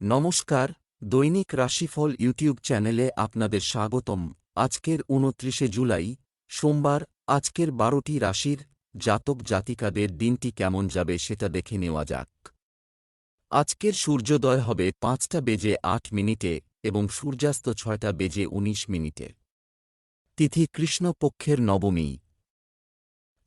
নমস্কার, দৈনিক রাশিফল ইউটিউব চ্যানেলে আপনাদের স্বাগতম। আজকের উনত্রিশে জুলাই, সোমবার, আজকের বারোটি রাশির জাতক জাতিকাদের দিনটি কেমন যাবে সেটা দেখে নেওয়া যাক। আজকের সূর্যোদয় হবে পাঁচটা বেজে আট মিনিটে এবং সূর্যাস্ত ছয়টা বেজে উনিশ মিনিটে। তিথি কৃষ্ণপক্ষের নবমী।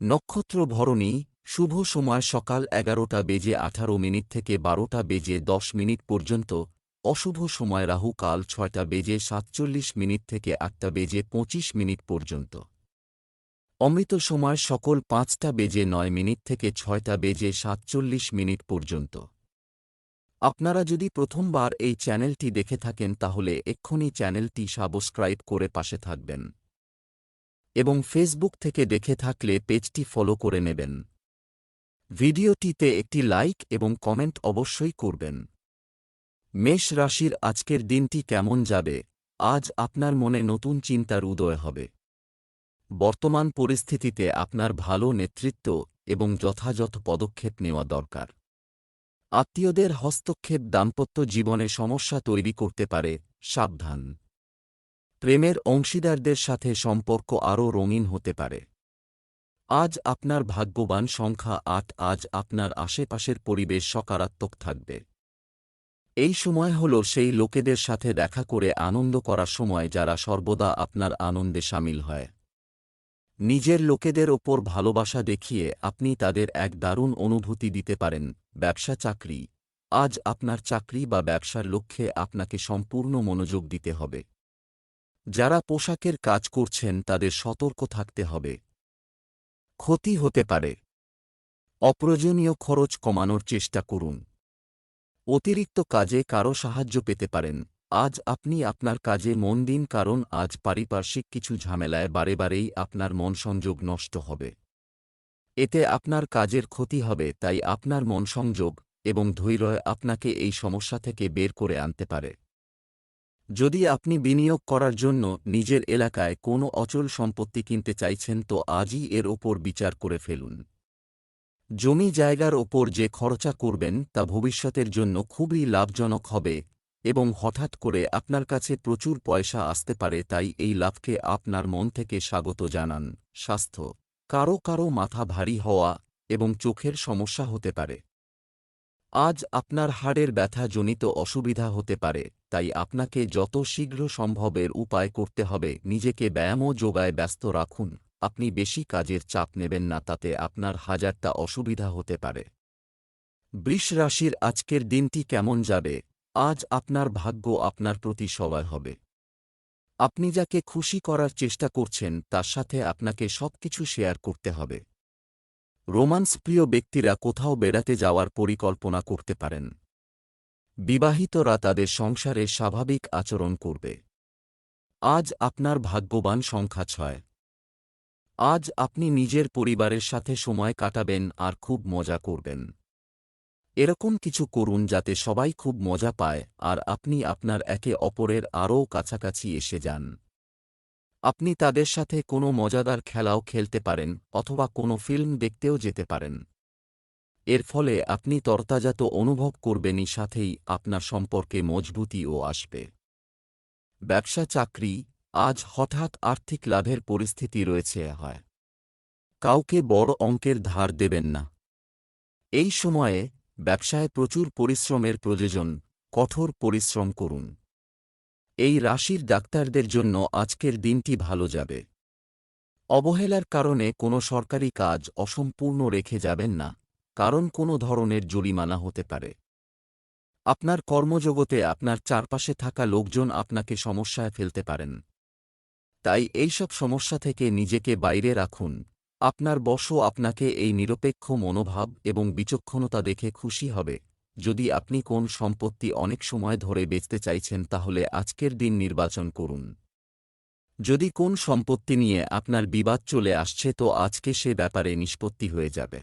নক্ষত্র ভরণী শুভ সময় সকাল এগারোটা বেজে আঠারো মিনিট থেকে বারোটা বেজে দশ মিনিট পর্যন্ত, অশুভ সময় রাহু কাল ছয়টা বেজে সাতচল্লিশ মিনিট থেকে আটটা বেজে পঁচিশ মিনিট পর্যন্ত। অমৃত সময় সকল পাঁচটা বেজে নয় মিনিট থেকে ছয়টা বেজে সাতচল্লিশ মিনিট পর্যন্ত। আপনারা যদি প্রথমবার এই চ্যানেলটি দেখে থাকেন তাহলে এক্ষুনি চ্যানেলটি সাবস্ক্রাইব করে পাশে থাকবেন। এবং ফেসবুক থেকে দেখে থাকলে পেজটি ফলো করে নেবেন। ভিডিওটিতে একটি লাইক এবং কমেন্ট অবশ্যই করবেন। মেষ রাশির আজকের দিনটি কেমন যাবে? আজ আপনার মনে নতুন চিন্তার উদয় হবে। বর্তমান পরিস্থিতিতে আপনার ভালো নেতৃত্ব এবং যথাযথ পদক্ষেপ নেওয়া দরকার। আত্মীয়দের হস্তক্ষেপ দাম্পত্য জীবনে সমস্যা তৈরি করতে পারে, সাবধান। প্রেমের অংশীদারদের সাথে সম্পর্ক আরও রঙিন হতে পারে। আজ আপনার ভাগ্যবান সংখ্যা আট, আজ আপনার আশেপাশের পরিবেশ সকারাত্মক থাকবে। এই সময় হল সেই লোকেদের সাথে দেখা করে আনন্দ করার সময় যারা সর্বদা আপনার আনন্দে সামিল হয়। নিজের লোকেদের ওপর ভালোবাসা দেখিয়ে আপনি তাদের এক দারুণ অনুভূতি দিতে পারেন, ব্যবসা চাকরি। আজ আপনার চাকরি বা ব্যবসার লক্ষ্যে আপনাকে সম্পূর্ণ মনোযোগ দিতে হবে। যারা পোশাকের কাজ করছেন তাদের সতর্ক থাকতে হবে। ক্ষতি হতে পারে। অপ্রয়োজনীয় খরচ কমানোর চেষ্টা করুন। অতিরিক্ত কাজে কারও সাহায্য পেতে পারেন। আজ আপনি আপনার কাজে মন দিন কারণ আজ পারিপার্শ্বিক কিছু ঝামেলায় বারে বারেই আপনার মন সংযোগ নষ্ট হবে। এতে আপনার কাজের ক্ষতি হবে, তাই আপনার মন সংযোগ এবং ধৈর্য আপনাকে এই সমস্যা থেকে বের করে আনতে পারে। যদি আপনি বিনিয়োগ করার জন্য নিজের এলাকায় কোনো অচল সম্পত্তি কিনতে চাইছেন, তো আজই এর ওপর বিচার করে ফেলুন। জমি জায়গার ওপর যে খরচা করবেন, তা ভবিষ্যতের জন্য খুবই লাভজনক হবে এবং হঠাৎ করে আপনার কাছে প্রচুর পয়সা আসতে পারে, তাই এই লাভকে আপনার মন থেকে স্বাগত জানান। স্বাস্থ্য কারও কারও মাথা ভারী হওয়া এবং চোখের সমস্যা হতে পারে। আজ আপনার হাড়ের ব্যথাজনিত অসুবিধা হতে পারে। তাই আপনাকে যত শীঘ্র সম্ভবের উপায় করতে হবে, নিজেকে ব্যায়াম ও যোগায় ব্যস্ত রাখুন। আপনি বেশি কাজের চাপ নেবেন না, তাতে আপনার হাজারটা অসুবিধা হতে পারে। বৃষ রাশির আজকের দিনটি কেমন যাবে? আজ আপনার ভাগ্য আপনার প্রতি সবাই হবে। আপনি যাকে খুশি করার চেষ্টা করছেন, তার সাথে আপনাকে সবকিছু শেয়ার করতে হবে। রোমান্স প্রিয় ব্যক্তিরা কোথাও বেড়াতে যাওয়ার পরিকল্পনা করতে পারেন। বিবাহিতরা তাদের সংসারে স্বাভাবিক আচরণ করবে। আজ আপনার ভাগ্যবান সংখ্যা ছয়। আজ আপনি নিজের পরিবারের সাথে সময় কাটাবেন আর খুব মজা করবেন। এরকম কিছু করুন যাতে সবাই খুব মজা পায় আর আপনি আপনার একে অপরের আরও কাছাকাছি এসে যান। আপনি তাদের সাথে কোনো মজাদার খেলাও খেলতে পারেন অথবা কোনো ফিল্ম দেখতেও যেতে পারেন। এর ফলে আপনি তরতাজাত অনুভব করবেনই সাথেই আপনার সম্পর্কে মজবুতিও আসবে। ব্যবসা চাকরি আজ হঠাৎ আর্থিক লাভের পরিস্থিতি রয়েছে হয়। কাউকে বড় অঙ্কের ধার দেবেন না। এই সময়ে ব্যবসায় প্রচুর পরিশ্রমের প্রয়োজন, কঠোর পরিশ্রম করুন। এই রাশির ডাক্তারদের জন্য আজকের দিনটি ভালো যাবে। অবহেলার কারণে কোনো সরকারি কাজ অসম্পূর্ণ রেখে যাবেন না। কারণ কোনো ধরনের জরিমানা হতে পারে। আপনার কর্মজগতে আপনার চারপাশে থাকা লোকজন আপনাকে সমস্যায় ফেলতে পারেন। তাই এইসব সমস্যা থেকে নিজেকে বাইরে রাখুন। আপনার বশও আপনাকে এই নিরপেক্ষ মনোভাব এবং বিচক্ষণতা দেখে খুশি হবে। যদি আপনি কোন সম্পত্তি অনেক সময় ধরে বেচতে চাইছেন তাহলে আজকের দিন নির্বাচন করুন। যদি কোন সম্পত্তি নিয়ে আপনার বিবাদ চলে আসছে তো আজকে সে ব্যাপারে নিষ্পত্তি হয়ে যাবে।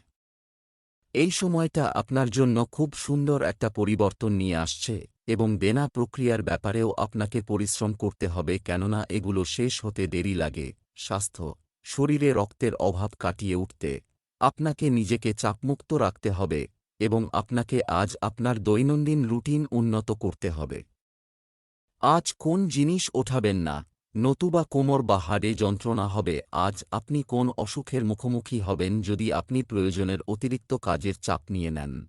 এই সময়টা আপনার জন্য খুব সুন্দর একটা পরিবর্তন নিয়ে আসছে এবং দেনা প্রক্রিয়ার ব্যাপারেও আপনাকে পরিশ্রম করতে হবে কেননা এগুলো শেষ হতে দেরি লাগে। স্বাস্থ্য, শরীরে রক্তের অভাব কাটিয়ে উঠতে আপনাকে নিজেকে চাপমুক্ত রাখতে হবে এবং আপনাকে আজ আপনার দৈনন্দিন রুটিন উন্নত করতে হবে। আজ কোন জিনিস ওঠাবেন না নতুবা কোমর বা হাড়ে যন্ত্রণা হবে, আজ আপনি কোন অসুখের মুখোমুখি হবেন যদি আপনি প্রয়োজনের অতিরিক্ত কাজের চাপ নিয়ে নেন?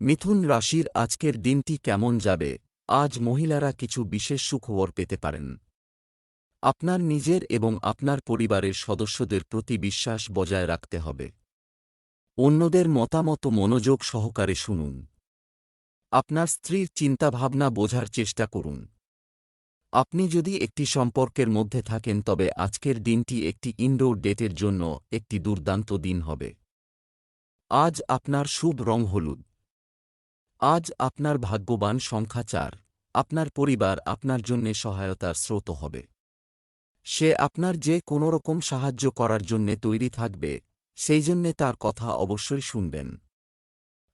মিথুন রাশির আজকের দিনটি কেমন যাবে? আজ মহিলারা কিছু বিশেষ সুখবর পেতে পারেন। আপনার নিজের এবং আপনার পরিবারের সদস্যদের প্রতি বিশ্বাস বজায় রাখতে হবে। অন্যদের মতামত মনোযোগ সহকারে শুনুন। আপনার স্ত্রীর চিন্তাভাবনা বোঝার চেষ্টা করুন। আপনি যদি একটি সম্পর্কের মধ্যে থাকেন, তবে আজকের দিনটি একটি ইনডোর ডেটের জন্য একটি দুর্দান্ত দিন হবে। আজ আপনার শুভ রং হলুদ। আজ আপনার ভাগ্যবান সংখ্যা চার। আপনার পরিবার আপনার জন্যে সহায়তার স্রোত হবে। সে আপনার যে কোনোরকম সাহায্য করার জন্যে তৈরি থাকবে, সেই জন্যে তার কথা অবশ্যই শুনবেন।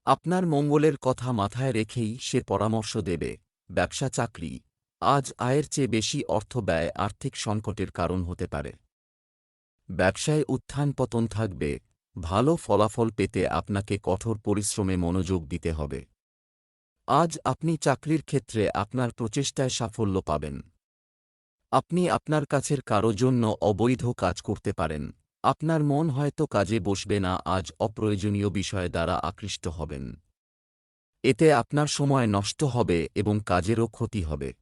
আপনার মঙ্গলের কথা মাথায় রেখেই সে পরামর্শ দেবে, ব্যবসা চাকরি। আজ আয়ের চেয়ে বেশি অর্থ ব্যয় আর্থিক সংকটের কারণ হতে পারে। ব্যবসায় উত্থান পতন থাকবে, ভালো ফলাফল পেতে আপনাকে কঠোর পরিশ্রমে মনোযোগ দিতে হবে। আজ আপনি চাকরির ক্ষেত্রে আপনার প্রচেষ্টায় সাফল্য পাবেন। আপনি আপনার কাছের কারও জন্য অবৈধ কাজ করতে পারেন। আপনার মন হয়তো কাজে বসবে না, আজ অপ্রয়োজনীয় বিষয় দ্বারা আকৃষ্ট হবেন। এতে আপনার সময় নষ্ট হবে এবং কাজেরও ক্ষতি হবে।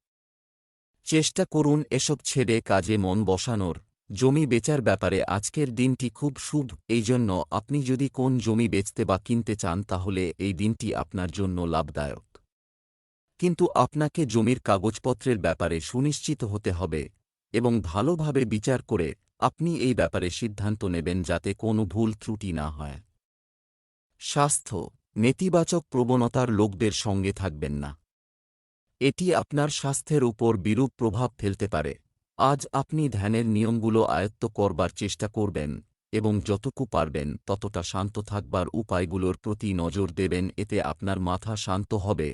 চেষ্টা করুন এসব ছেড়ে কাজে মন বসানোর। জমি বেচার ব্যাপারে আজকের দিনটি খুব শুভ। এই জন্য আপনি যদি কোন জমি বেচতে বা কিনতে চান তাহলে এই দিনটি আপনার জন্য লাভদায়ক। কিন্তু আপনাকে জমির কাগজপত্রের ব্যাপারে সুনিশ্চিত হতে হবে এবং ভালোভাবে বিচার করে আপনি এই ব্যাপারে সিদ্ধান্ত নেবেন যাতে কোনো ভুল ত্রুটি না হয়। স্বাস্থ্য, নেতিবাচক প্রবণতার লোকদের সঙ্গে থাকবেন না। এটি আপনার স্বাস্থ্যের উপর বিরূপ প্রভাব ফেলতে পারে। আজ আপনি ধ্যানের নিয়মগুলো আয়ত্ত করবার চেষ্টা করবেন এবং যতটুকু পারবেন ততটা শান্ত থাকবার উপায়গুলোর প্রতি নজর দেবেন, এতে আপনার মাথা শান্ত হবে।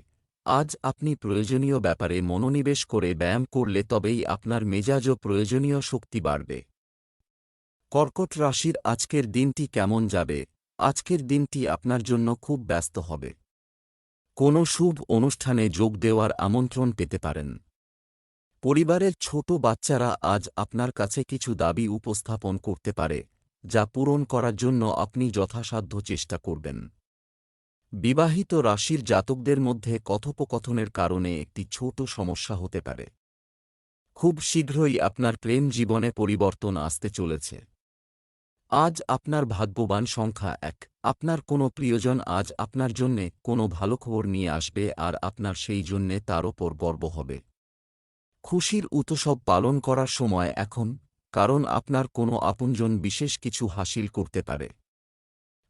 আজ আপনি প্রয়োজনীয় ব্যাপারে মনোনিবেশ করে ব্যায়াম করলে তবেই আপনার মেজাজও প্রয়োজনীয় শক্তি বাড়বে। কর্কট রাশির আজকের দিনটি কেমন যাবে? আজকের দিনটি আপনার জন্য খুব ব্যস্ত হবে। কোনো শুভ অনুষ্ঠানে যোগ দেওয়ার আমন্ত্রণ পেতে পারেন। পরিবারের ছোট বাচ্চারা আজ আপনার কাছে কিছু দাবি উপস্থাপন করতে পারে, যা পূরণ করার জন্য আপনি যথাসাধ্য চেষ্টা করবেন। বিবাহিত রাশির জাতকদের মধ্যে কথোপকথনের কারণে একটি ছোট সমস্যা হতে পারে। খুব শীঘ্রই আপনার প্রেম জীবনে পরিবর্তন আসতে চলেছে। আজ আপনার ভাগ্যবান সংখ্যা এক। আপনার কোনো প্রিয়জন আজ আপনার জন্যে কোনো ভালো খবর নিয়ে আসবে আর আপনার সেই জন্যে তার ওপর গর্ব হবে। খুশির উৎসব পালন করার সময় এখন, কারণ আপনার কোনো আপনজন বিশেষ কিছু হাসিল করতে পারে।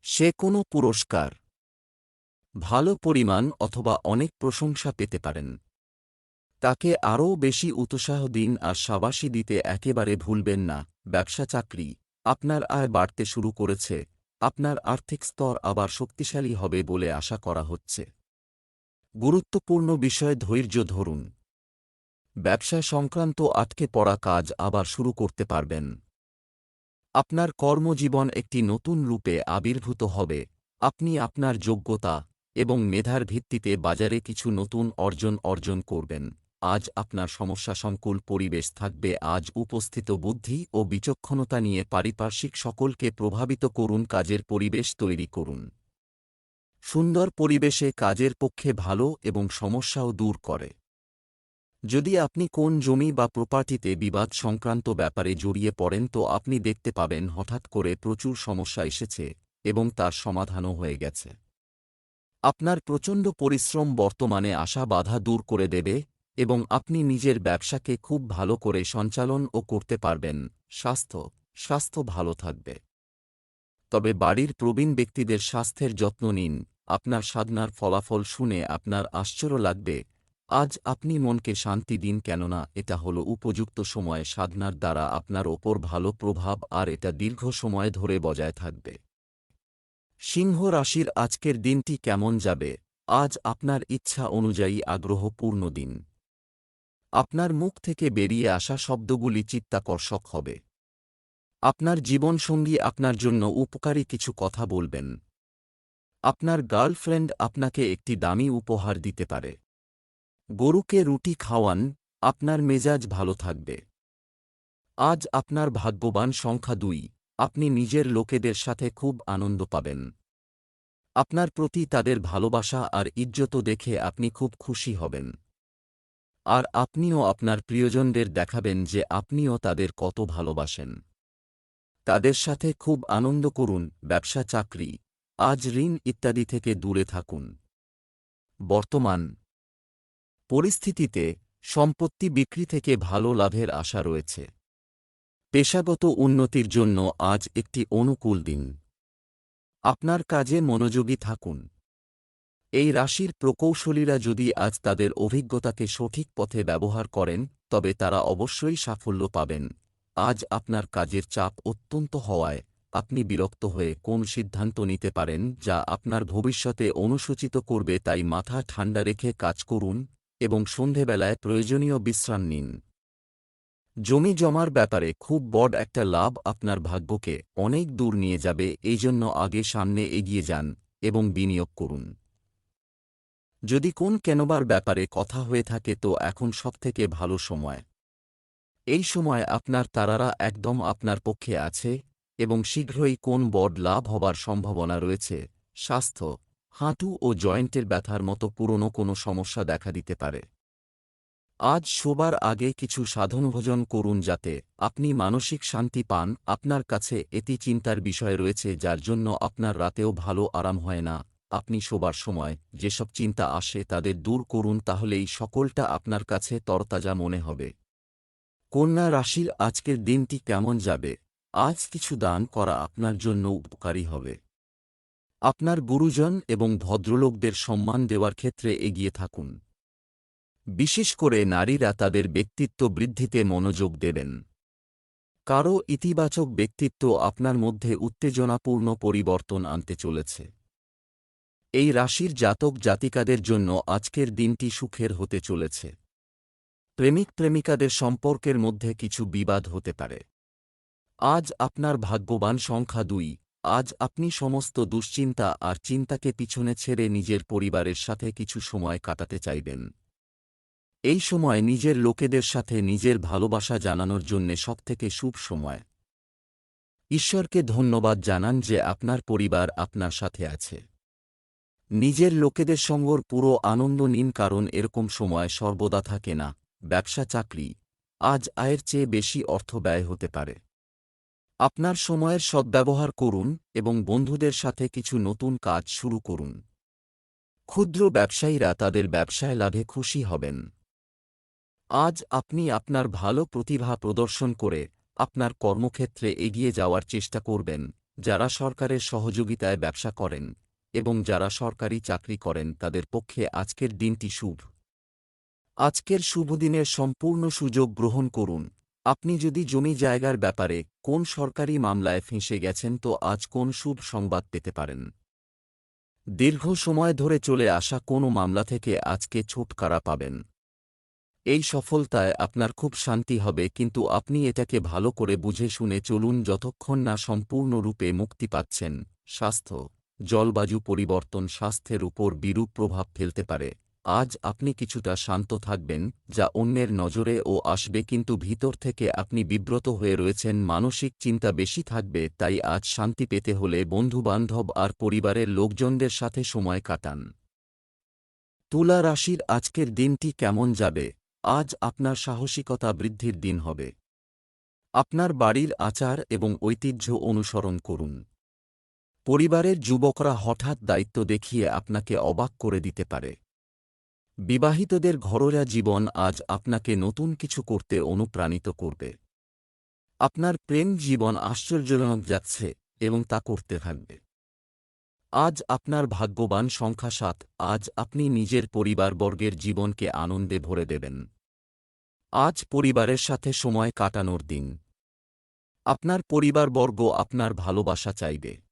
সে কোনো পুরস্কার, ভালো পরিমাণ অথবা অনেক প্রশংসা পেতে পারেন। তাকে আরও বেশি উৎসাহ দিন আর সাবাসী দিতে একেবারে ভুলবেন না, ব্যবসা চাকরি। আপনার আয় বাড়তে শুরু করেছে, আপনার আর্থিক স্তর আবার শক্তিশালী হবে বলে আশা করা হচ্ছে। গুরুত্বপূর্ণ বিষয়ে ধৈর্য ধরুন। ব্যবসা সংক্রান্ত আটকে পড়া কাজ আবার শুরু করতে পারবেন। আপনার কর্মজীবন একটি নতুন রূপে আবির্ভূত হবে, আপনি আপনার যোগ্যতা এবং মেধার ভিত্তিতে বাজারে কিছু নতুন অর্জন অর্জন করবেন। আজ আপনার সমস্যা সংকুল পরিবেশ থাকবে। আজ উপস্থিত বুদ্ধি ও বিচক্ষণতা নিয়ে পারিপার্শ্বিক সকলকে প্রভাবিত করুন, কাজের পরিবেশ তৈরি করুন। সুন্দর পরিবেশে কাজের পক্ষে ভালো এবং সমস্যাও দূর করে। যদি আপনি কোন জমি বা প্রপার্টিতে বিবাদ সংক্রান্ত ব্যাপারে জড়িয়ে পড়েন, তো আপনি দেখতে পাবেন হঠাৎ করে প্রচুর সমস্যা এসেছে এবং তার সমাধানও হয়ে গেছে। আপনার প্রচণ্ড পরিশ্রম বর্তমানে আশা বাধা দূর করে দেবে এবং আপনি নিজের ব্যবসাকে খুব ভালো করে সঞ্চালন ও করতে পারবেন। স্বাস্থ্য স্বাস্থ্য ভালো থাকবে। তবে বাড়ির প্রবীণ ব্যক্তিদের স্বাস্থ্যের যত্ন নিন। আপনার সাধনার ফলাফল শুনে আপনার আশ্চর্য লাগবে। আজ আপনি মনকে শান্তি দিন কেননা এটা হল উপযুক্ত সময়ে সাধনার দ্বারা আপনার ওপর ভালো প্রভাব আর এটা দীর্ঘ সময় ধরে বজায় থাকবে। সিংহ রাশির আজকের দিনটি কেমন যাবে? আজ আপনার ইচ্ছা অনুযায়ী আগ্রহপূর্ণ দিন। আপনার মুখ থেকে বেরিয়ে আসা শব্দগুলি চিত্তাকর্ষক হবে। আপনার জীবনসঙ্গী আপনার জন্য উপকারী কিছু কথা বলবেন। আপনার গার্লফ্রেন্ড আপনাকে একটি দামি উপহার দিতে পারে। গরুকে রুটি খাওয়ান, আপনার মেজাজ ভালো থাকবে। আজ আপনার ভাগ্যবান সংখ্যা দুই, আপনি নিজের লোকেদের সাথে খুব আনন্দ পাবেন। আপনার প্রতি তাদের ভালোবাসা আর ইজ্জত দেখে আপনি খুব খুশি হবেন। আর আপনিও আপনার প্রিয়জনদের দেখাবেন যে আপনিও তাদের কত ভালোবাসেন। তাদের সাথে খুব আনন্দ করুন, ব্যবসা, চাকরি, আজ ঋণ ইত্যাদি থেকে দূরে থাকুন। বর্তমান পরিস্থিতিতে সম্পত্তি বিক্রি থেকে ভালো লাভের আশা রয়েছে। পেশাগত উন্নতির জন্য আজ একটি অনুকূল দিন। আপনার কাজে মনোযোগী থাকুন। এই রাশির প্রকৌশলীরা যদি আজ তাদের অভিজ্ঞতাকে সঠিক পথে ব্যবহার করেন, তবে তারা অবশ্যই সাফল্য পাবেন। আজ আপনার কাজের চাপ অত্যন্ত হওয়ায় আপনি বিরক্ত হয়ে কোন সিদ্ধান্ত নিতে পারেন যা আপনার ভবিষ্যতে অনুসূচিত করবে তাই মাথা ঠান্ডা রেখে কাজ করুন এবং সন্ধেবেলায় প্রয়োজনীয় বিশ্রাম নিন। জমি জমার ব্যাপারে খুব বড় একটা লাভ আপনার ভাগ্যকে অনেক দূর নিয়ে যাবে এই জন্য আগে সামনে এগিয়ে যান এবং বিনিয়োগ করুন। যদি কোন কেনবার ব্যাপারে কথা হয়ে থাকে তো এখন সবথেকে ভালো সময়। এই সময় আপনার তারারা একদম আপনার পক্ষে আছে এবং শীঘ্রই কোন বড় লাভ হবার সম্ভাবনা রয়েছে, স্বাস্থ্য, হাঁটু ও জয়েন্টের ব্যথার মতো পুরনো কোনো সমস্যা দেখা দিতে পারে। আজ শোবার আগে কিছু সাধনভোজন করুন যাতে আপনি মানসিক শান্তি পান। আপনার কাছে এটি চিন্তার বিষয় রয়েছে যার জন্য আপনার রাতেও ভালো আরাম হয় না। আপনি শোবার সময় যেসব চিন্তা আসে তাদের দূর করুন তাহলেই সকলটা আপনার কাছে তরতাজা মনে হবে। কন্যা রাশির আজকের দিনটি কেমন যাবে? আজ কিছু দান করা আপনার জন্য উপকারী হবে। আপনার গুরুজন এবং ভদ্রলোকদের সম্মান দেওয়ার ক্ষেত্রে এগিয়ে থাকুন। বিশেষ করে নারীরা তাদের ব্যক্তিত্ব বৃদ্ধিতে মনোযোগ দেবেন। কারও ইতিবাচক ব্যক্তিত্ব আপনার মধ্যে উত্তেজনাপূর্ণ পরিবর্তন আনতে চলেছে। এই রাশির জাতক জাতিকাদের জন্য আজকের দিনটি সুখের হতে চলেছে। প্রেমিক প্রেমিকাদের সম্পর্কের মধ্যে কিছু বিবাদ হতে পারে। আজ আপনার ভাগ্যবান সংখ্যা দুই, আজ আপনি সমস্ত দুশ্চিন্তা আর চিন্তাকে পিছনে ছেড়ে নিজের পরিবারের সাথে কিছু সময় কাটাতে চাইবেন। এই সময় নিজের লোকেদের সাথে নিজের ভালোবাসা জানানোর জন্যে সবথেকে শুভ সময়। ঈশ্বরকে ধন্যবাদ জানান যে আপনার পরিবার আপনার সাথে আছে। নিজের লোকেদের সঙ্গর পুরো আনন্দ নিন কারণ এরকম সময় সর্বদা থাকে না, ব্যবসা চাকরি। আজ আয়ের চেয়ে বেশি অর্থ ব্যয় হতে পারে। আপনার সময়ের সদ্ব্যবহার করুন এবং বন্ধুদের সাথে কিছু নতুন কাজ শুরু করুন। ক্ষুদ্র ব্যবসায়ীরা তাদের ব্যবসায় লাভে খুশি হবেন। আজ আপনি আপনার ভালো প্রতিভা প্রদর্শন করে আপনার কর্মক্ষেত্রে এগিয়ে যাওয়ার চেষ্টা করবেন, যারা সরকারের সহযোগিতায় ব্যবসা করেন। এবং যারা সরকারি চাকরি করেন তাদের পক্ষে আজকের দিনটি শুভ। আজকের শুভদিনের সম্পূর্ণ সুযোগ গ্রহণ করুন। আপনি যদি জমি জায়গার ব্যাপারে কোন সরকারি মামলায় ফেঁসে গেছেন তো আজ কোন শুভ সংবাদ পেতে পারেন। দীর্ঘ সময় ধরে চলে আসা কোনো মামলা থেকে আজকে ছুটকারা পাবেন। এই সফলতায় আপনার খুব শান্তি হবে কিন্তু আপনি এটাকে ভালো করে বুঝে শুনে চলুন যতক্ষণ না সম্পূর্ণরূপে মুক্তি পাচ্ছেন। স্বাস্থ্য। জলবায়ু পরিবর্তন স্বাস্থ্যের উপর বিরূপ প্রভাব ফেলতে পারে। আজ আপনি কিছুটা শান্ত থাকবেন, যা অন্যের নজরে ও আসবে কিন্তু ভিতর থেকে আপনি বিব্রত হয়ে রয়েছেন। মানসিক চিন্তা বেশি থাকবে, তাই আজ শান্তি পেতে হলে বন্ধুবান্ধব আর পরিবারের লোকজনদের সাথে সময় কাটান। তুলা রাশির আজকের দিনটি কেমন যাবে? আজ আপনার সাহসিকতা বৃদ্ধির দিন হবে। আপনার বাড়ির আচার এবং ঐতিহ্য অনুসরণ করুন। পরিবারের যুবকরা হঠাৎ দায়িত্ব দেখিয়ে আপনাকে অবাক করে দিতে পারে। বিবাহিতদের ঘরোয়া জীবন আজ আপনাকে নতুন কিছু করতে অনুপ্রাণিত করবে। আপনার প্রেম জীবন আশ্চর্যজনক যাচ্ছে এবং তা করতে থাকবে। আজ আপনার ভাগ্যবান সংখ্যা সাত, আজ আপনি নিজের পরিবারবর্গের জীবনকে আনন্দে ভরে দেবেন। আজ পরিবারের সাথে সময় কাটানোর দিন। আপনার পরিবারবর্গ আপনার ভালোবাসা চাইবে।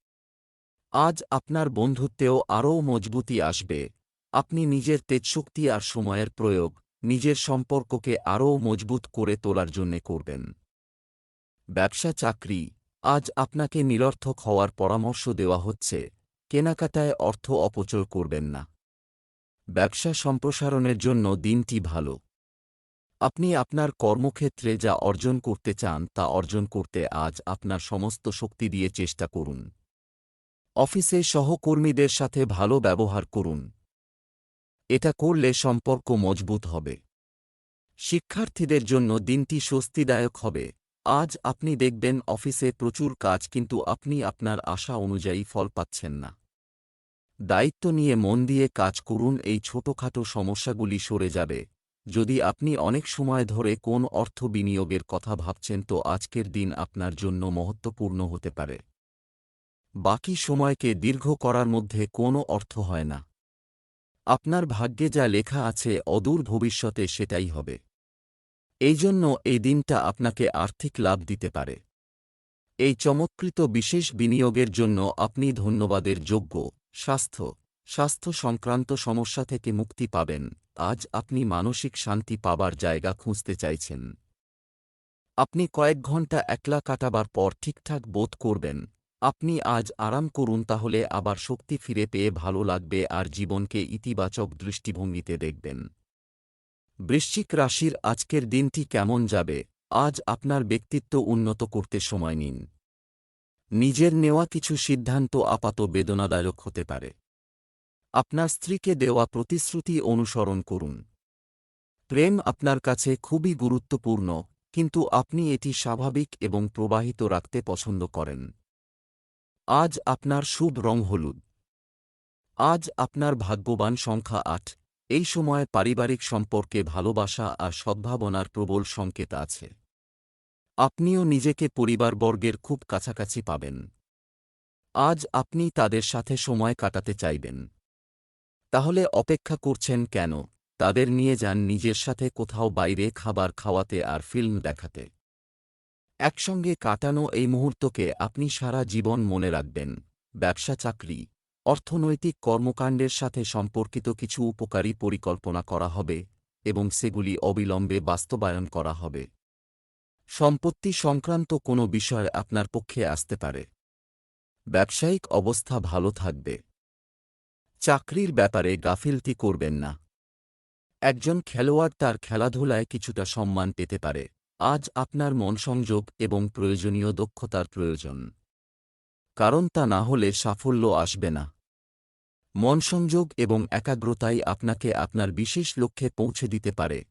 আজ আপনার বন্ধুত্বেও আরও মজবুতি আসবে। আপনি নিজের তেজশক্তি আর সময়ের প্রয়োগ নিজের সম্পর্ককে আরও মজবুত করে তোলার জন্যে করবেন। ব্যবসা চাকরি, আজ আপনাকে নিরর্থক হওয়ার পরামর্শ দেওয়া হচ্ছে, কেনাকাটায় অর্থ অপচয় করবেন না। ব্যবসা সম্প্রসারণের জন্য দিনটি ভালো। আপনি আপনার কর্মক্ষেত্রে যা অর্জন করতে চান তা অর্জন করতে আজ আপনার সমস্ত শক্তি দিয়ে চেষ্টা করুন। অফিসে সহকর্মীদের সাথে ভালো ব্যবহার করুন। এটা করলে সম্পর্ক মজবুত হবে। শিক্ষার্থীদের জন্য দিনটি স্বস্তিদায়ক হবে। আজ আপনি দেখবেন অফিসে প্রচুর কাজ কিন্তু আপনি আপনার আশা অনুযায়ী ফল পাচ্ছেন না। দায়িত্ব নিয়ে মন দিয়ে কাজ করুন, এই ছোটখাটো সমস্যাগুলি সরে যাবে। যদি আপনি অনেক সময় ধরে কোন অর্থ বিনিয়োগের কথা ভাবছেন, তো আজকের দিন আপনার জন্য মহত্বপূর্ণ হতে পারে। বাকি সময়কে দীর্ঘ করার মধ্যে কোনো অর্থ হয় না। আপনার ভাগ্যে যা লেখা আছে অদূর ভবিষ্যতে সেটাই হবে। এই জন্য এই দিনটা আপনাকে আর্থিক লাভ দিতে পারে। এই চমৎকৃত বিশেষ বিনিয়োগের জন্য আপনি ধন্যবাদের যোগ্য, স্বাস্থ্য স্বাস্থ্য সংক্রান্ত সমস্যা থেকে মুক্তি পাবেন। আজ আপনি মানসিক শান্তি পাবার জায়গা খুঁজতে চাইছেন। আপনি কয়েক ঘণ্টা একলা কাটাবার পর ঠিকঠাক বোধ করবেন। আপনি আজ আরাম করুন তাহলে আবার শক্তি ফিরে পেয়ে ভালো লাগবে আর জীবনকে ইতিবাচক দৃষ্টিভঙ্গিতে দেখবেন। বৃশ্চিক রাশির আজকের দিনটি কেমন যাবে? আজ আপনার ব্যক্তিত্ব উন্নত করতে সময় নিন। নিজের নেওয়া কিছু সিদ্ধান্ত আপাত বেদনাদায়ক হতে পারে। আপনার স্ত্রীকে দেওয়া প্রতিশ্রুতি অনুসরণ করুন। প্রেম আপনার কাছে খুবই গুরুত্বপূর্ণ, কিন্তু আপনি এটি স্বাভাবিক এবং প্রবাহিত রাখতে পছন্দ করেন। আজ আপনার শুভ রং হলুদ। আজ আপনার ভাগ্যবান সংখ্যা আট। এই সময় পারিবারিক সম্পর্কে ভালোবাসা আর সদ্ভাবনার প্রবল সংকেত আছে। আপনিও নিজেকে পরিবারবর্গের খুব কাছাকাছি পাবেন। আজ আপনি তাদের সাথে সময় কাটাতে চাইবেন। তাহলে অপেক্ষা করছেন কেন? তাদের নিয়ে যান নিজের সাথে কোথাও বাইরে খাবার খাওয়াতে আর ফিল্ম দেখাতে। একসঙ্গে কাটানো এই মুহূর্তকে আপনি সারা জীবন মনে রাখবেন। ব্যবসা চাকরি, অর্থনৈতিক কর্মকাণ্ডের সাথে সম্পর্কিত কিছু উপকারী পরিকল্পনা করা হবে এবং সেগুলি অবিলম্বে বাস্তবায়ন করা হবে। সম্পত্তি সংক্রান্ত কোনো বিষয় আপনার পক্ষে আসতে পারে। ব্যবসায়িক অবস্থা ভালো থাকবে। চাকরির ব্যাপারে গাফিলতি করবেন না। একজন খেলোয়াড় তার খেলাধুলায় কিছুটা সম্মান পেতে পারে। আজ আপনার মন সংযোগ এবং প্রয়োজনীয় দক্ষতার প্রয়োজন। কারণ তা না হলে সাফল্য আসবে না। মন সংযোগ এবং একাগ্রতাই আপনাকে আপনার বিশেষ লক্ষ্যে পৌঁছে দিতে পারে।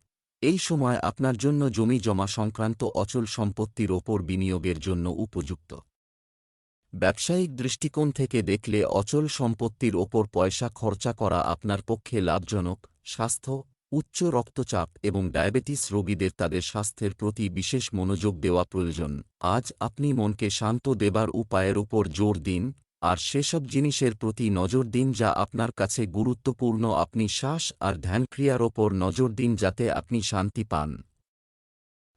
এই সময় আপনার জন্য জমি জমা সংক্রান্ত অচল সম্পত্তির ওপর বিনিয়োগের জন্য উপযুক্ত। ব্যবসায়িক দৃষ্টিকোণ থেকে দেখলে অচল সম্পত্তির ওপর পয়সা খরচা করা আপনার পক্ষে লাভজনক, স্বাস্থ্য উচ্চ রক্তচাপ এবং ডায়াবেটিস রোগীদের তাদের স্বাস্থ্যের প্রতি বিশেষ মনোযোগ দেওয়া প্রয়োজন। আজ আপনি মনকে শান্ত দেবার উপায়ের উপর জোর দিন, আর সেসব জিনিসের প্রতি নজর দিন যা আপনার কাছে গুরুত্বপূর্ণ। আপনি শ্বাস আর ধ্যানক্রিয়ার ওপর নজর দিন যাতে আপনি শান্তি পান।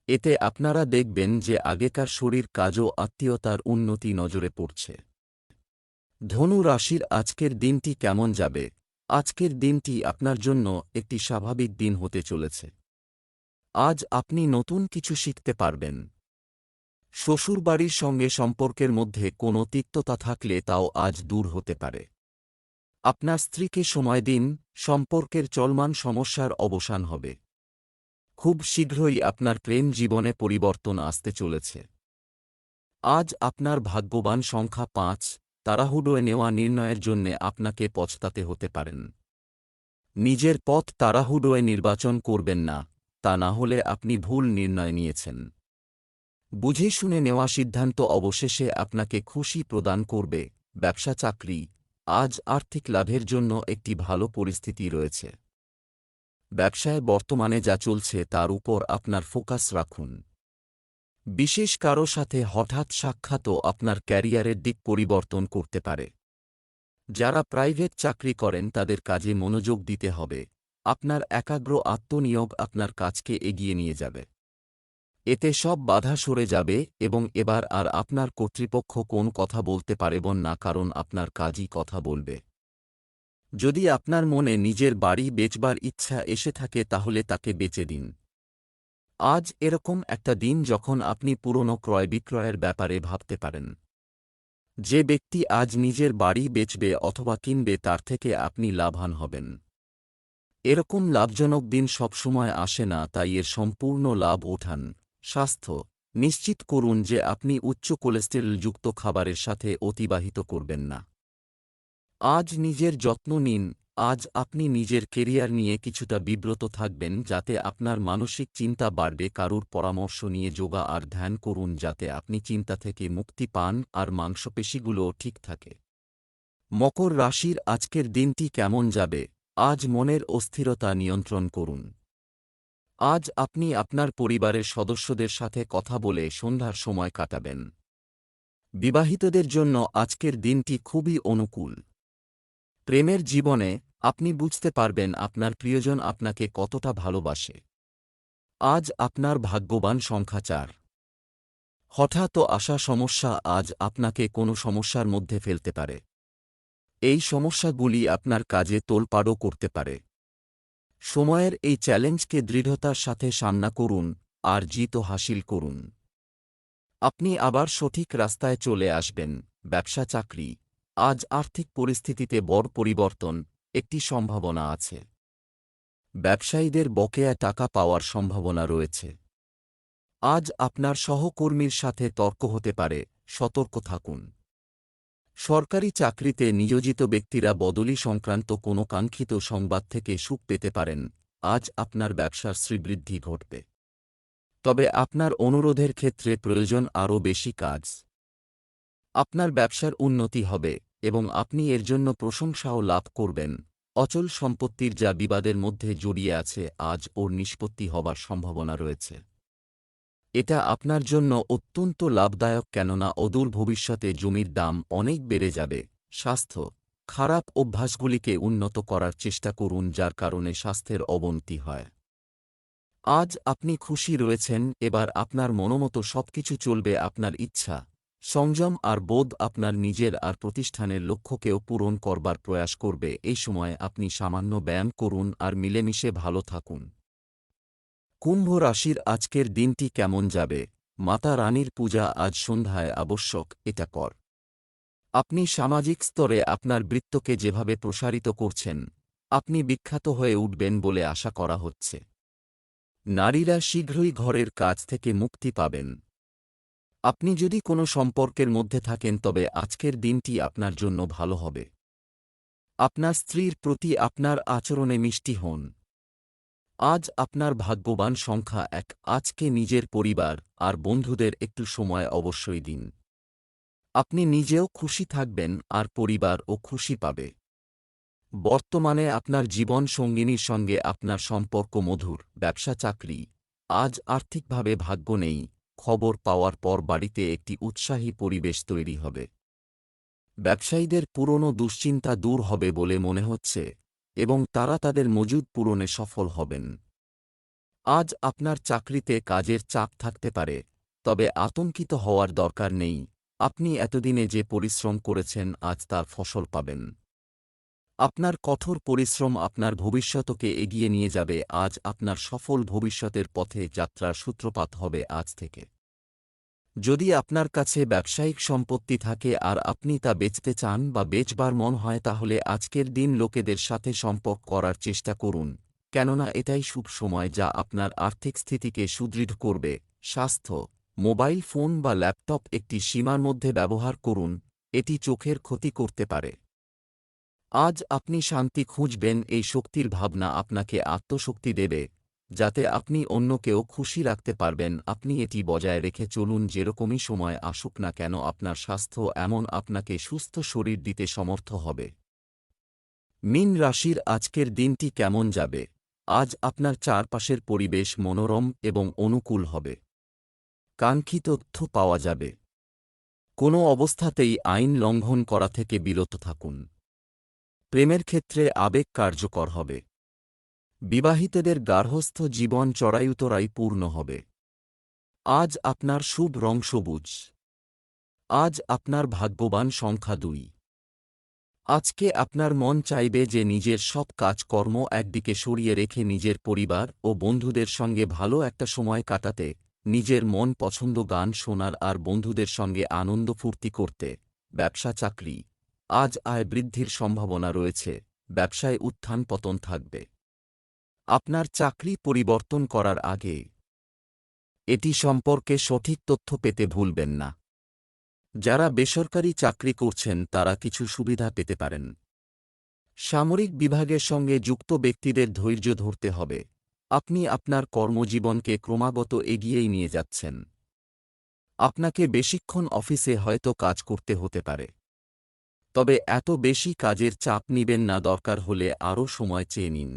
এতে আপনারা দেখবেন যে আগেকার শরীর কাজও আত্মীয়তার উন্নতি নজরে পড়ছে। ধনু রাশির আজকের দিনটি কেমন যাবে? আজকের দিনটি আপনার জন্য একটি স্বাভাবিক দিন হতে চলেছে। আজ আপনি নতুন কিছু শিখতে পারবেন। শ্বশুরবাড়ির সঙ্গে সম্পর্কের মধ্যে কোনো তিক্ততা থাকলে তাও আজ দূর হতে পারে। আপনার স্ত্রীকে সময় দিন, সম্পর্কের চলমান সমস্যার অবসান হবে। খুব শীঘ্রই আপনার প্রেম জীবনে পরিবর্তন আসতে চলেছে। আজ আপনার ভাগ্যবান সংখ্যা পাঁচ তাড়াহুড়োয় নেওয়া নির্ণয়ের জন্যে আপনাকে পছতাতে হতে পারেন। নিজের পথ তাড়াহুড়োয় নির্বাচন করবেন না, তা না হলে আপনি ভুল নির্ণয় নিয়েছেন। বুঝে শুনে নেওয়া সিদ্ধান্ত অবশেষে আপনাকে খুশি প্রদান করবে, ব্যবসা চাকরি, আজ আর্থিক লাভের জন্য একটি ভালো পরিস্থিতি রয়েছে। ব্যবসায় বর্তমানে যা চলছে তার উপর আপনার ফোকাস রাখুন। বিশেষ কারও সাথে হঠাৎ সাক্ষাৎও আপনার ক্যারিয়ারের দিক পরিবর্তন করতে পারে। যারা প্রাইভেট চাকরি করেন তাদের কাজে মনোযোগ দিতে হবে। আপনার একাগ্র আত্মনিয়োগ আপনার কাজকে এগিয়ে নিয়ে যাবে। এতে সব বাধা সরে যাবে এবং এবার আর আপনার কর্তৃপক্ষ কোন কথা বলতে পারেবন না কারণ আপনার কাজই কথা বলবে। যদি আপনার মনে নিজের বাড়ি বেচবার ইচ্ছা এসে থাকে তাহলে তাকে বেচে দিন। আজ এরকম একটা দিন যখন আপনি পুরনো ক্রয় বিক্রয়ের ব্যাপারে ভাবতে পারেন। যে ব্যক্তি আজ নিজের বাড়ি বেচবে অথবা কিনবে তার থেকে আপনি লাভান হবেন। এরকম লাভজনক দিন সবসময় আসে না, তাই এর সম্পূর্ণ লাভ ওঠান। স্বাস্থ্য, নিশ্চিত করুন যে আপনি উচ্চ কোলেস্টেরলযুক্ত খাবারের সাথে অতিবাহিত করবেন না। আজ নিজের যত্ন নিন আজ আপনি নিজের কেরিয়ার নিয়ে কিছুটা বিব্রত থাকবেন যাতে আপনার মানসিক চিন্তা বাড়বে, কারুর পরামর্শ নিয়ে যোগা আর ধ্যান করুন যাতে আপনি চিন্তা থেকে মুক্তি পান আর মাংসপেশিগুলোও ঠিক থাকে। মকর রাশির আজকের দিনটি কেমন যাবে? আজ মনের অস্থিরতা নিয়ন্ত্রণ করুন। আজ আপনি আপনার পরিবারের সদস্যদের সাথে কথা বলে সন্ধ্যার সময় কাটাবেন। বিবাহিতদের জন্য আজকের দিনটি খুবই অনুকূল। প্রেমের জীবনে আপনি বুঝতে পারবেন আপনার প্রিয়জন আপনাকে কতটা ভালোবাসে। আজ আপনার ভাগ্যবান সংখ্যা চার। হঠাৎ আসা সমস্যা আজ আপনাকে কোনো সমস্যার মধ্যে ফেলতে পারে। এই সমস্যাগুলি আপনার কাজে তোলপাড়ও করতে পারে। সময়ের এই চ্যালেঞ্জকে দৃঢ়তার সাথে সামনা করুন আর জিত হাসিল করুন। আপনি আবার সঠিক রাস্তায় চলে আসবেন, ব্যবসা চাকরি। আজ আর্থিক পরিস্থিতিতে বড় পরিবর্তন একটি সম্ভাবনা আছে। ব্যবসায়ীদের বকেয়া টাকা পাওয়ার সম্ভাবনা রয়েছে। আজ আপনার সহকর্মীর সাথে তর্ক হতে পারে, সতর্ক থাকুন। সরকারি চাকরিতে নিয়োজিত ব্যক্তিরা বদলি সংক্রান্ত কোনো কাঙ্ক্ষিত সংবাদ থেকে সুখ পেতে পারেন, আজ আপনার ব্যবসার শ্রীবৃদ্ধি ঘটবে। তবে আপনার অনুরোধের ক্ষেত্রে প্রয়োজন আরও বেশি কাজ। আপনার ব্যবসার উন্নতি হবে এবং আপনি এর জন্য প্রশংসাও লাভ করবেন। অচল সম্পত্তির যা বিবাদের মধ্যে জড়িয়ে আছে, আজ ওর নিষ্পত্তি হবার সম্ভাবনা রয়েছে। এটা আপনার জন্য অত্যন্ত লাভদায়ক কেননা অদূর ভবিষ্যতে জমির দাম অনেক বেড়ে যাবে। স্বাস্থ্য, খারাপ অভ্যাসগুলিকে উন্নত করার চেষ্টা করুন যার কারণে স্বাস্থ্যের অবনতি হয়। আজ আপনি খুশি রয়েছেন, এবার আপনার মনোমতো সবকিছু চলবে আপনার ইচ্ছা। সংযম আর বোধ আপনার নিজের আর প্রতিষ্ঠানের লক্ষ্যকেও পূরণ করবার প্রয়াস করবে। এই সময় আপনি সামান্য ব্যায়াম করুন আর মিলেমিশে ভালো থাকুন। কুম্ভ রাশির আজকের দিনটি কেমন যাবে? মাতা রানীর পূজা আজ সন্ধ্যায় আবশ্যক, এটা কর। আপনি সামাজিক স্তরে আপনার বৃত্তকে যেভাবে প্রসারিত করছেন, আপনি বিখ্যাত হয়ে উঠবেন বলে আশা করা হচ্ছে। নারীরা শীঘ্রই ঘরের কাজ থেকে মুক্তি পাবেন। আপনি যদি কোনো সম্পর্কের মধ্যে থাকেন, তবে আজকের দিনটি আপনার জন্য ভালো হবে। আপনার স্ত্রীর প্রতি আপনার আচরণে মিষ্টি হন। আজ আপনার ভাগ্যবান সংখ্যা এক। আজকে নিজের পরিবার আর বন্ধুদের একটু সময় অবশ্যই দিন। আপনি নিজেও খুশি থাকবেন আর পরিবারও খুশি পাবে। বর্তমানে আপনার জীবন সঙ্গিনীর সঙ্গে আপনার সম্পর্ক মধুর। ব্যবসা চাকরি। আজ আর্থিকভাবে ভাগ্য নেই। খবর পাওয়ার পর বাড়িতে একটি উৎসাহী পরিবেশ তৈরি হবে। ব্যবসায়ীদের পুরনো দুশ্চিন্তা দূর হবে বলে মনে হচ্ছে এবং তারা তাদের মজুদ পূরণে সফল হবেন। আজ আপনার চাকরিতে কাজের চাপ থাকতে পারে, তবে আতঙ্কিত হওয়ার দরকার নেই। আপনি এতদিনে যে পরিশ্রম করেছেন, আজ তার ফসল পাবেন। আপনার কঠোর পরিশ্রম আপনার ভবিষ্যতকে এগিয়ে নিয়ে যাবে, আজ আপনার সফল ভবিষ্যতের পথে যাত্রার সূত্রপাত হবে আজ থেকে। যদি আপনার কাছে ব্যবসায়িক সম্পত্তি থাকে আর আপনি তা বেচতে চান বা বেচবার মন হয় তাহলে আজকের দিন লোকেদের সাথে সম্পর্ক করার চেষ্টা করুন, কেননা এটাই শুভ সময় যা আপনার আর্থিক স্থিতিকে সুদৃঢ় করবে। স্বাস্থ্য, মোবাইল ফোন বা ল্যাপটপ একটি সীমার মধ্যে ব্যবহার করুন, এটি চোখের ক্ষতি করতে পারে। আজ আপনি শান্তি খুঁজবেন, এই শক্তির ভাবনা আপনাকে আত্মশক্তি দেবে, যাতে আপনি অন্যকেও খুশি রাখতে পারবেন। আপনি এটি বজায় রেখে চলুন, যেরকমই সময় আসুক না কেন, আপনার স্বাস্থ্য এমন আপনাকে সুস্থ শরীর দিতে সমর্থ হবে। মিন রাশির আজকের দিনটি কেমন যাবে? আজ আপনার চারপাশের পরিবেশ মনোরম এবং অনুকূল হবে। কাঙ্ক্ষিত তথ্য পাওয়া যাবে। কোনো অবস্থাতেই আইন লঙ্ঘন করা থেকে বিরত থাকুন। প্রেমের ক্ষেত্রে আবেগ কার্যকর হবে। বিবাহিতদের গার্হস্থ জীবন চড়াইউতরাই পূর্ণ হবে। আজ আপনার শুভ রং সবুজ। আজ আপনার ভাগ্যবান সংখ্যা দুই। আজকে আপনার মন চাইবে যে নিজের সব কাজকর্ম একদিকে সরিয়ে রেখে নিজের পরিবার ও বন্ধুদের সঙ্গে ভালো একটা সময় কাটাতে, নিজের মন পছন্দ গান শোনার আর বন্ধুদের সঙ্গে আনন্দ ফুর্তি করতে, ব্যবসা চাকরি আজ আয় বৃদ্ধির সম্ভাবনা রয়েছে, ব্যবসায় উত্থান পতন থাকবে। আপনার চাকরি পরিবর্তন করার আগে এটি সম্পর্কে সঠিক তথ্য পেতে ভুলবেন না। যারা বেসরকারি চাকরি করছেন, তারা কিছু সুবিধা পেতে পারেন। সামরিক বিভাগের সঙ্গে যুক্ত ব্যক্তিদের ধৈর্য ধরতে হবে। আপনি আপনার কর্মজীবনকে ক্রমাগত এগিয়েই নিয়ে যাচ্ছেন। আপনাকে বেশিক্ষণ অফিসে হয়তো কাজ করতে হতে পারে। তবে এত বেশি কাজের চাপ নিবেন না, দরকার হলে আরও সময় চেয়ে নিন।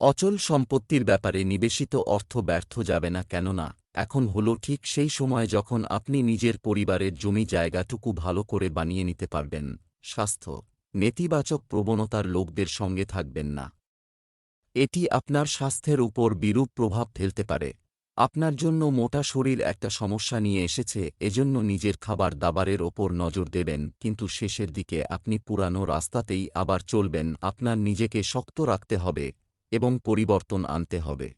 অচল সম্পত্তির ব্যাপারে নিবেশিত অর্থ ব্যর্থ যাবে না, কেননা এখন হল ঠিক সেই সময় যখন আপনি নিজের পরিবারের জমি জায়গাটুকু ভালো করে বানিয়ে নিতে পারবেন। স্বাস্থ্য, নেতিবাচক প্রবণতার লোকদের সঙ্গে থাকবেন না। এটি আপনার স্বাস্থ্যের উপর বিরূপ প্রভাব ফেলতে পারে। আপনার জন্য মোটা শরীর একটা সমস্যা নিয়ে এসেছে, এজন্য নিজের খাবার দাবারের ওপর নজর দেবেন, কিন্তু শেষের দিকে আপনি পুরানো রাস্তাতেই আবার চলবেন, আপনার নিজেকে শক্ত রাখতে হবে এবং পরিবর্তন আনতে হবে।